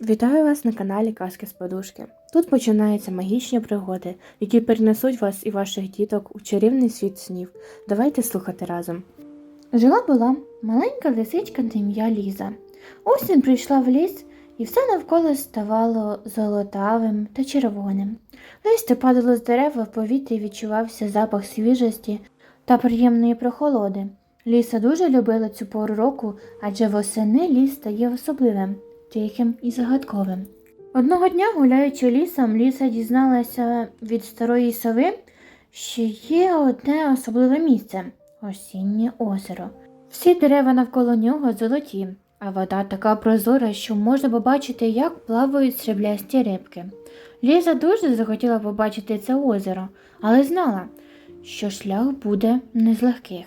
Вітаю вас на каналі Казки з Подушки. Тут починаються магічні пригоди, які перенесуть вас і ваших діток у чарівний світ снів. Давайте слухати разом. Жила була маленька лисичка на ім'я Ліза. Осінь прийшла в ліс, і все навколо ставало золотавим та червоним. Листя падало з дерев, в повітрі відчувався запах свіжості та приємної прохолоди. Ліса дуже любила цю пору року, адже восени ліс стає особливим, тихим і загадковим. Одного дня, гуляючи лісом, Ліса дізналася від старої сови, що є одне особливе місце осіннє озеро. Всі дерева навколо нього золоті, а вода така прозора, що можна побачити, як плавають сріблясті рибки. Ліза дуже захотіла побачити це озеро, але знала, що шлях буде не з легких.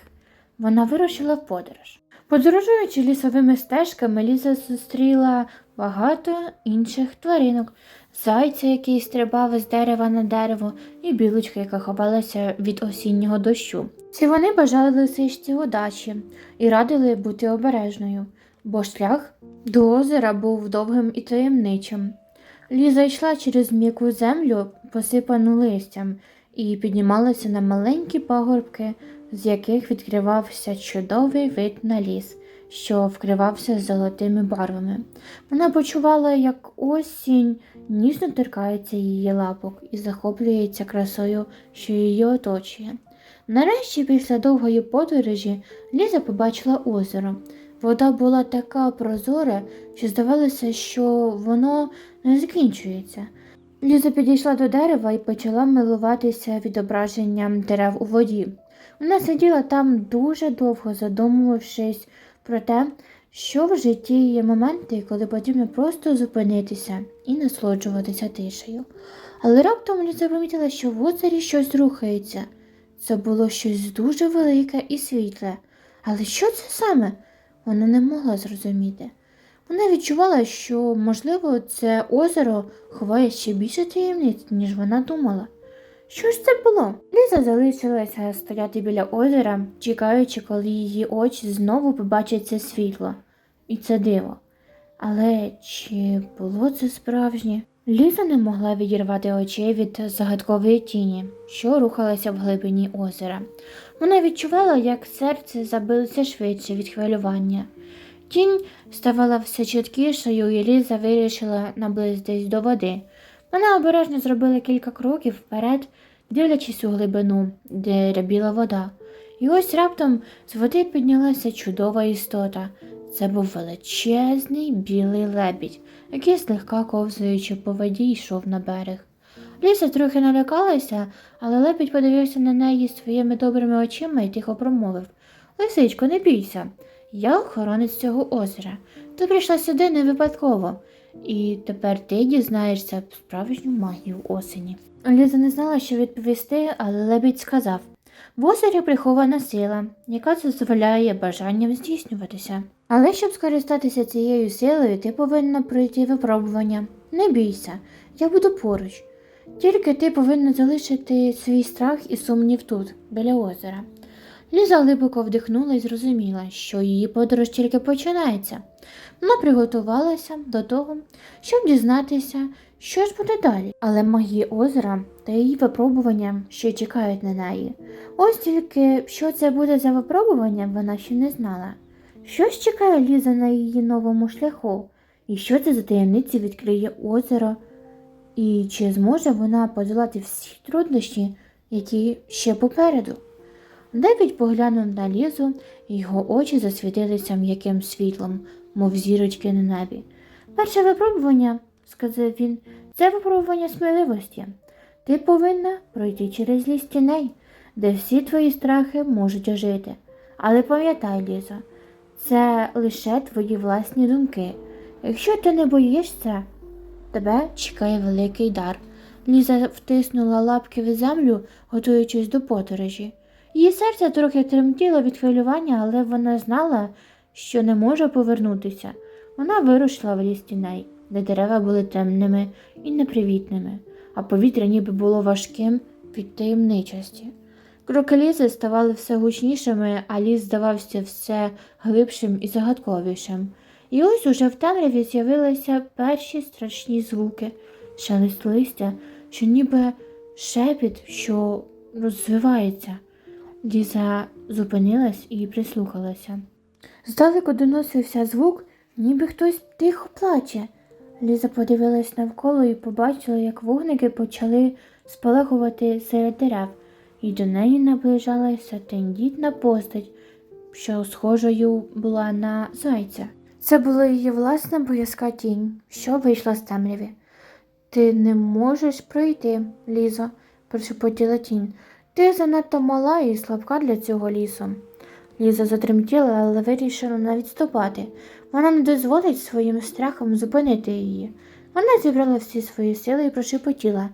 Вона вирушила в подорож. Подорожуючи лісовими стежками, Ліза зустріла багато інших тваринок, зайця, який стрибав з дерева на дерево, і білочка, яка ховалася від осіннього дощу. Всі вони бажали лисичці удачі і радили бути обережною, бо шлях до озера був довгим і таємничим. Ліза йшла через м'яку землю, посипану листям, і піднімалася на маленькі пагорбки, з яких відкривався чудовий вид на ліс, що вкривався золотими барвами. Вона почувала, як осінь ніжно торкається її лапок і захоплюється красою, що її оточує. Нарешті, після довгої подорожі, Ліза побачила озеро. Вода була така прозора, що здавалося, що воно не закінчується. Ліза підійшла до дерева і почала милуватися відображенням дерев у воді. Вона сиділа там дуже довго, задумувавшись про те, що в житті є моменти, коли потрібно просто зупинитися і насолоджуватися тишею. Але раптом Ліза помітила, що в озері щось рухається. Це було щось дуже велике і світле. Але що це саме? Вона не могла зрозуміти. Вона відчувала, що, можливо, це озеро ховає ще більше таємниць, ніж вона думала. Що ж це було? Ліза залишилася стояти біля озера, чекаючи, коли її очі знову побачать це світло і це диво. Але чи було це справжнє? Ліза не могла відірвати очей від загадкової тіні, що рухалася в глибині озера. Вона відчувала, як серце забилося швидше від хвилювання. Тінь ставала все чіткішою, і Ліза вирішила наблизитись до води. Вона обережно зробила кілька кроків вперед, дивлячись у глибину, де рябіла вода. І ось раптом з води піднялася чудова істота. Це був величезний білий лебідь, який злегка ковзаючи по воді йшов на берег. Ліса трохи налякалася, але лебідь подивився на неї своїми добрими очима і тихо промовив Лисичко, не бійся, я охоронець цього озера. Ти прийшла сюди не випадково, і тепер ти дізнаєшся справжню магію осені. Ліза не знала, що відповісти, але лебідь сказав в озері прихована сила, яка дозволяє бажанням здійснюватися. Але щоб скористатися цією силою, ти повинна пройти випробування. Не бійся, я буду поруч. Тільки ти повинна залишити свій страх і сумнів тут, біля озера. Ліза глибоко вдихнула і зрозуміла, що її подорож тільки починається. Вона приготувалася до того, щоб дізнатися, що ж буде далі. Але магія озера та її випробування ще чекають на неї. Ось тільки що це буде за випробування, вона ще не знала. Що ж чекає Ліза на її новому шляху? І що це за таємниці відкриє озеро? І чи зможе вона подолати всі труднощі, які ще попереду? Девід поглянув на Лізу, і його очі засвітилися м'яким світлом, мов зірочки на небі. Перше випробування, сказав він, це випробування сміливості. Ти повинна пройти через ліс тіней, де всі твої страхи можуть ожити. Але пам'ятай, Лізо, це лише твої власні думки. Якщо ти не боїшся, тебе чекає великий дар. Ліза втиснула лапки в землю, готуючись до подорожі. Її серце трохи тремтіло від хвилювання, але вона знала, що не може повернутися. Вона вирушила в ліс тіней, де дерева були темними і непривітними, а повітря ніби було важким від таємничості. Кроки лізи ставали все гучнішими, а ліс здавався все глибшим і загадковішим. І ось уже в темряві з'явилися перші страшні звуки, шелест листя, що ніби шепіт, що розвивається. Ліза зупинилась і прислухалася. Здалеку доносився звук, ніби хтось тихо плаче. Ліза подивилась навколо і побачила, як вогники почали спалахувати серед дерев, і до неї наближалася тендітна постать, що схожою була на зайця. Це була її власна боязка тінь, що вийшла з темряві. Ти не можеш пройти, Лізо, прошепотіла тінь. Ти занадто мала і слабка для цього лісу. Ліза затремтіла, але вирішила не відступати. Вона не дозволить своїм страхом зупинити її. Вона зібрала всі свої сили і прошепотіла.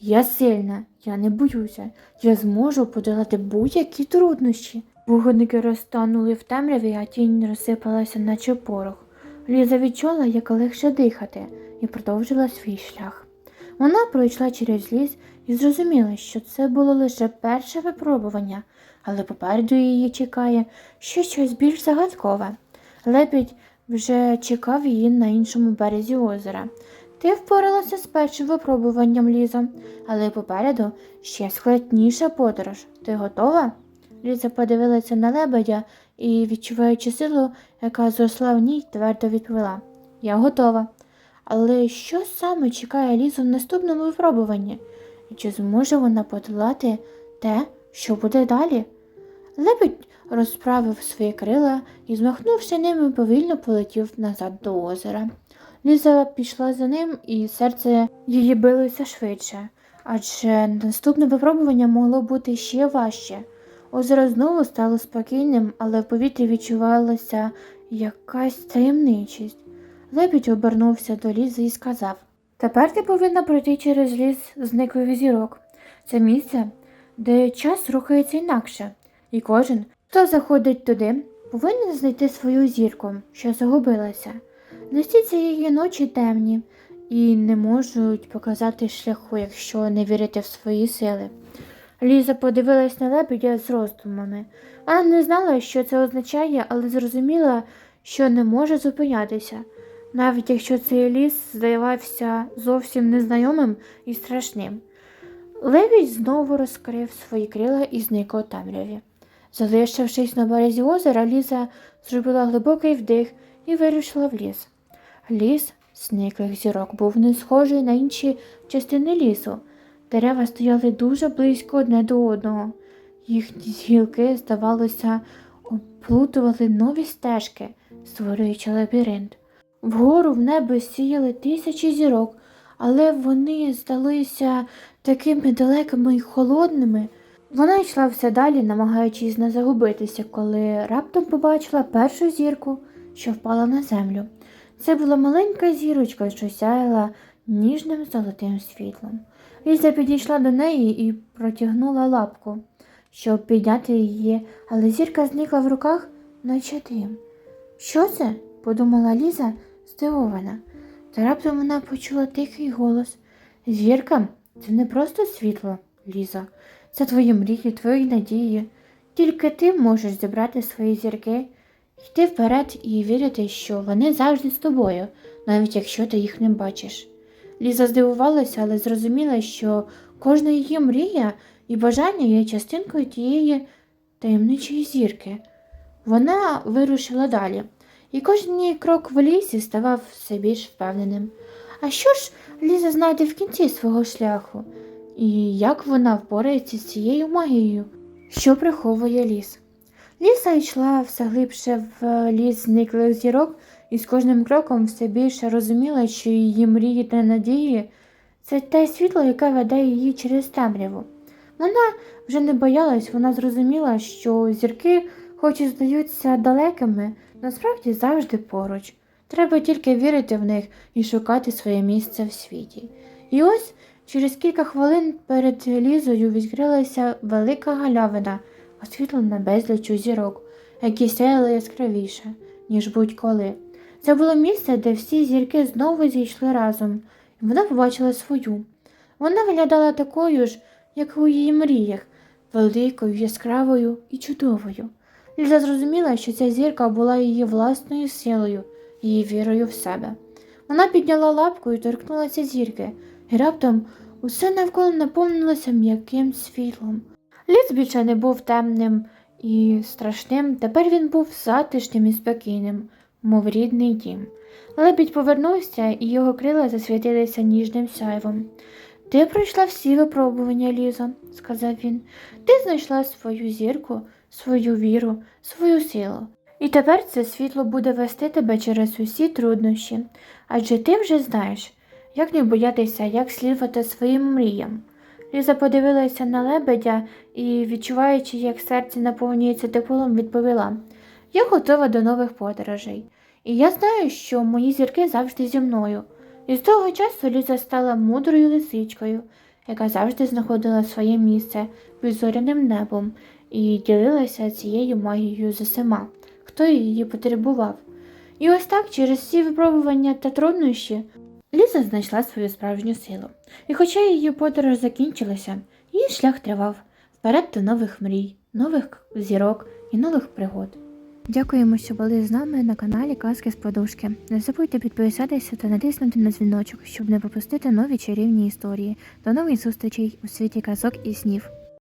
Я сильна, я не боюся, я зможу подолати будь-які труднощі. Вогники розтанули в темряві, а тінь розсипалася, наче порох. Ліза відчула, як легше дихати, і продовжила свій шлях. Вона пройшла через ліс і зрозуміла, що це було лише перше випробування, але попереду її чекає ще щось більш загадкове. Лебідь вже чекав її на іншому березі озера. Ти впоралася з першим випробуванням, Лізо, але попереду ще складніша подорож. Ти готова? Ліза подивилася на лебедя і, відчуваючи силу, яка зросла в ній, твердо відповіла Я готова. Але що саме чекає Лізу в наступному випробуванні? І чи зможе вона подолати те, що буде далі? Лебедь розправив свої крила і, змахнувши ними, повільно полетів назад до озера. Ліза пішла за ним, і серце її билося швидше, адже наступне випробування могло бути ще важче. Озеро знову стало спокійним, але в повітрі відчувалася якась таємничість. Лебідь обернувся до лізи і сказав Тепер ти повинна пройти через ліс зниклих зірок. Це місце, де час рухається інакше, і кожен, хто заходить туди, повинен знайти свою зірку, що загубилася. Нестіться її ночі темні і не можуть показати шляху, якщо не вірити в свої сили. Ліза подивилась на лебедя з роздумами. Вона не знала, що це означає, але зрозуміла, що не може зупинятися, навіть якщо цей ліс здавався зовсім незнайомим і страшним. Лебідь знову розкрив свої крила і зник у темряві. Залишившись на березі озера, Ліза зробила глибокий вдих і вирушила в ліс. Ліс зниклих зірок був не схожий на інші частини лісу. Дерева стояли дуже близько одне до одного. Їхні гілки, здавалося, оплутували нові стежки, створюючи лабіринт. Вгору в небо сіяли тисячі зірок, але вони здалися такими далекими і холодними. Вона йшла все далі, намагаючись не загубитися, коли раптом побачила першу зірку, що впала на землю. Це була маленька зірочка, що сяяла ніжним золотим світлом. Ліза підійшла до неї і протягнула лапку, щоб підняти її, але зірка зникла в руках, наче дим. Що це? подумала Ліза, здивована. Та раптом вона почула тихий голос. Зірка, це не просто світло, Ліза. Це твої мрії, твої надії. Тільки ти можеш зібрати свої зірки, йти вперед і вірити, що вони завжди з тобою, навіть якщо ти їх не бачиш. Ліза здивувалася, але зрозуміла, що кожна її мрія і бажання є частинкою тієї таємничої зірки. Вона вирушила далі, і кожен її крок в лісі ставав все більш впевненим. А що ж Ліза знайде в кінці свого шляху? І як вона впорається з цією магією, що приховує ліс? Ліса йшла все глибше в ліс зниклих зірок, і з кожним кроком все більше розуміла, що її мрії та надії це те світло, яке веде її через темряву. Вона вже не боялась, вона зрозуміла, що зірки, хоч і здаються далекими, насправді завжди поруч. Треба тільки вірити в них і шукати своє місце в світі. І ось через кілька хвилин перед лізою відкрилася велика галявина, освітлена безлічу зірок, які сяяли яскравіше, ніж будь-коли. Це було місце, де всі зірки знову зійшли разом, і вона побачила свою. Вона виглядала такою ж, як у її мріях, великою, яскравою і чудовою. Ліза зрозуміла, що ця зірка була її власною силою, і вірою в себе. Вона підняла лапку і торкнулася зірки, і раптом усе навколо наповнилося м'яким світлом. Ліс більше не був темним і страшним, тепер він був затишним і спокійним, мов рідний дім. Лебідь повернувся, і його крила засвітилися ніжним сяйвом. Ти пройшла всі випробування, Лізо, сказав він. Ти знайшла свою зірку, свою віру, свою силу. І тепер це світло буде вести тебе через усі труднощі, адже ти вже знаєш, як не боятися, як слідувати своїм мріям. Ліза подивилася на лебедя і, відчуваючи, як серце наповнюється теплом, відповіла: Я готова до нових подорожей, і я знаю, що мої зірки завжди зі мною. І з того часу Ліза стала мудрою лисичкою, яка завжди знаходила своє місце під зоряним небом і ділилася цією магією з усіма, хто її потребував. І ось так, через всі випробування та труднощі, Ліза знайшла свою справжню силу. І хоча її подорож закінчилася, її шлях тривав вперед до нових мрій, нових зірок і нових пригод. Дякуємо, що були з нами на каналі Казки з Подушки. Не забудьте підписатися та натиснути на дзвіночок, щоб не пропустити нові чарівні історії. До нових зустрічей у світі казок і снів.